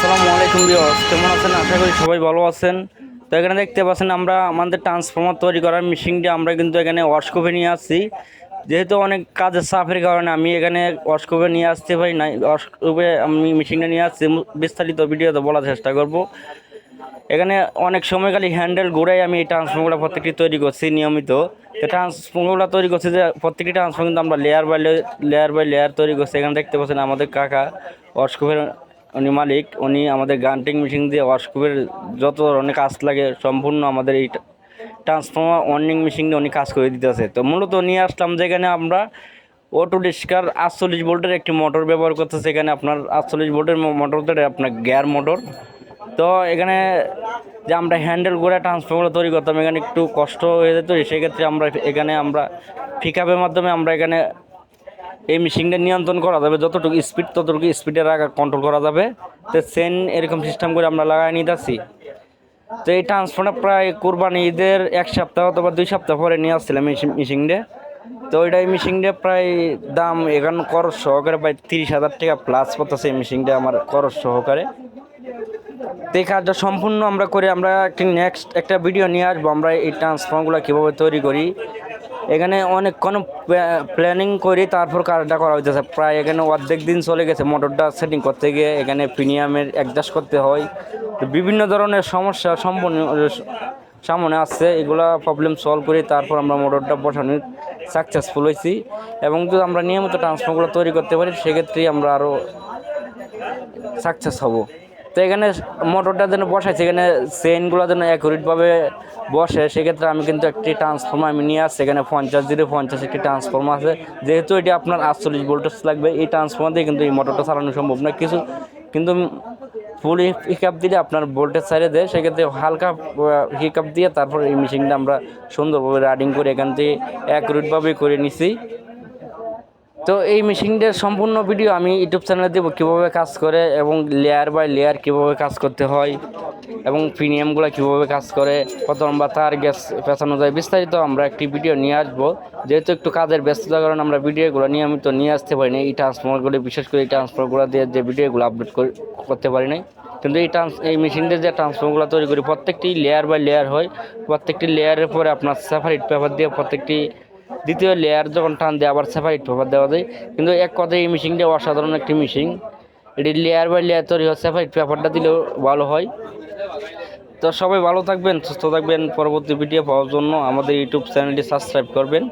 আসসালামু আলাইকুম বিয়স কেমন আছেন? আশা করি সবাই ভালো আছেন। তো এখানে দেখতে পাচ্ছেন আমরা, আমাদের ট্রান্সফর্মার তৈরি করার মেশিনটি আমরা কিন্তু এখানে ওয়াশকোপে নিয়ে আসছি। যেহেতু অনেক কাজের চাপের কারণে আমি এখানে ওয়াশকোপে নিয়ে আসতে পারি না ওয়াশকোপে আমি মেশিনটা নিয়ে আসছি। বিস্তারিত ভিডিওতে বলার চেষ্টা করব। এখানে অনেক সময় খালি হ্যান্ডেল ঘুরাই আমি এই ট্রান্সফর্মগুলো প্রত্যেকটি তৈরি করছি নিয়মিত। তো ট্রান্সফর্মগুলো তৈরি করছি যে, প্রত্যেকটি ট্রান্সফর্ম কিন্তু আমরা layer by layer by layer তৈরি করছি। এখানে দেখতে পাচ্ছেন আমাদের কাকা ওয়াশকোপের উনি মালিক, উনি আমাদের গান্টিং মেশিন দিয়ে ওয়াশকোপের যত ধরনের কাজ লাগে সম্পূর্ণ আমাদের এই ট্রান্সফর্মার, ওয়ার্নিং মেশিন দিয়ে উনি কাজ করে দিতেছে। তো মূলত নিয়ে আসলাম যেখানে আমরা অটো ডিস্কার আটচল্লিশ ভোল্টের একটি মোটর ব্যবহার করতেছে। এখানে আপনার আটচল্লিশ ভোল্টের মোটর আপনার গিয়ার মোটর তো এখানে যে আমরা হ্যান্ডেল করে ট্রান্সফর্মার তৈরি করতাম, এখানে একটু কষ্ট হয়ে যেত। সেক্ষেত্রে আমরা এখানে আমরা পিকআপের মাধ্যমে আমরা এখানে এই মেশিনটা নিয়ন্ত্রণ করা যাবে, যতটুকু স্পিড ততটুকু স্পিডে রাখা কন্ট্রোল করা যাবে। তো সেন এরকম সিস্টেম করে আমরা লাগাই নিতেছি। তো এই ট্রান্সফারটা প্রায় কোরবানি ঈদের এক সপ্তাহ অথবা দুই সপ্তাহ পরে নিয়ে আসছিলাম মেশিনটা। তো ওইটা এই মেশিনটা প্রায় দাম এখানে কর সহকারে প্রায় তিরিশ হাজার টাকা প্লাস পড়তেছে এই মেশিনটা আমার খরচ সহকারে। তো এই কাজটা সম্পূর্ণ আমরা করে আমরা একটি নেক্সট একটা ভিডিও নিয়ে আসব, আমরা এই ট্রান্সফর্মগুলো কীভাবে তৈরি করি। এখানে অনেক কোনো প্ল্যানিং করি, তারপর কাজটা করা হইতেছে। প্রায় এখানে অর্ধেক দিন চলে গেছে মোটরটা সেটিং করতে গিয়ে। এখানে প্রিমিয়ামের অ্যাডজাস্ট করতে হয়। বিভিন্ন ধরনের সমস্যা সম্পূর্ণ সামনে আসছে। এগুলা প্রবলেম সলভ করি তারপর আমরা মোটরটা বসানোর সাকসেসফুল হয়েছি এবং যদি আমরা নিয়মিত ট্রান্সফর্মগুলো তৈরি করতে পারি, সেক্ষেত্রেই আমরা আরও সাকসেস হব। তো এখানে মোটরটা যেন বসাইছে এখানে চেনগুলো যেন অ্যাকুরেটভাবে বসে, সেক্ষেত্রে আমি কিন্তু একটি ট্রান্সফর্মার আমি নিয়ে আসছি। এখানে পঞ্চাশ জিরো পঞ্চাশ একটি ট্রান্সফর্মার আছে। যেহেতু এটি আপনার আটচল্লিশ ভোল্টেজ লাগবে, এই ট্রান্সফর্মার দিয়ে কিন্তু এই মোটরটা চালানো সম্ভব না। কিছু, কিন্তু ফুল হিক আপ দিলে আপনার ভোল্টেজ সাইডে দেয়। সেক্ষেত্রে হালকা হিক আপ দিয়ে তারপর এই মেশিনটা আমরা সুন্দরভাবে রাইডিং করে এখান থেকে অ্যাকুরেটভাবে করে নিছি। তো এই মেশিনটার সম্পূর্ণ ভিডিও আমি ইউটিউব চ্যানেলে দেবো, কীভাবে কাজ করে এবং লেয়ার বাই লেয়ার কীভাবে কাজ করতে হয় এবং প্রিমিয়ামগুলো কীভাবে কাজ করে, কত লম্বা তার গ্যাস পেঁচানো যায়, বিস্তারিত আমরা একটি ভিডিও নিয়ে আসব। যেহেতু একটু কাজের ব্যস্ততার কারণে আমরা ভিডিওগুলো নিয়মিত নিয়ে আসতে পারি না এই ট্রান্সফর্মারগুলো বিশেষ করে এই ট্রান্সফর্মারগুলো দিয়ে যে ভিডিওগুলো আপলোড করতে পারি নাই। কিন্তু এই ট্রান্স এই মেশিনটা যে ট্রান্সফর্মগুলো তৈরি করি, প্রত্যেকটি লেয়ার বাই লেয়ার হয়, প্রত্যেকটি লেয়ারের পরে আপনার সেপারেট পেপার দিয়ে প্রত্যেকটি দ্বিতীয় লেয়ার যখন টান দিয়ে, আবার সেপারেট পেপার দেওয়া যায়। কিন্তু এক কথায় এই মেশিনটা অসাধারণ একটি মেশিন এটি লেয়ার বাই লেয়ার তৈরি হয় সেপারেট পেপারটা দিলেও ভালো হয়। তো সবাই ভালো থাকবেন, সুস্থ থাকবেন। পরবর্তী ভিডিও পাওয়ার জন্য আমাদের ইউটিউব চ্যানেলটি সাবস্ক্রাইব করবেন।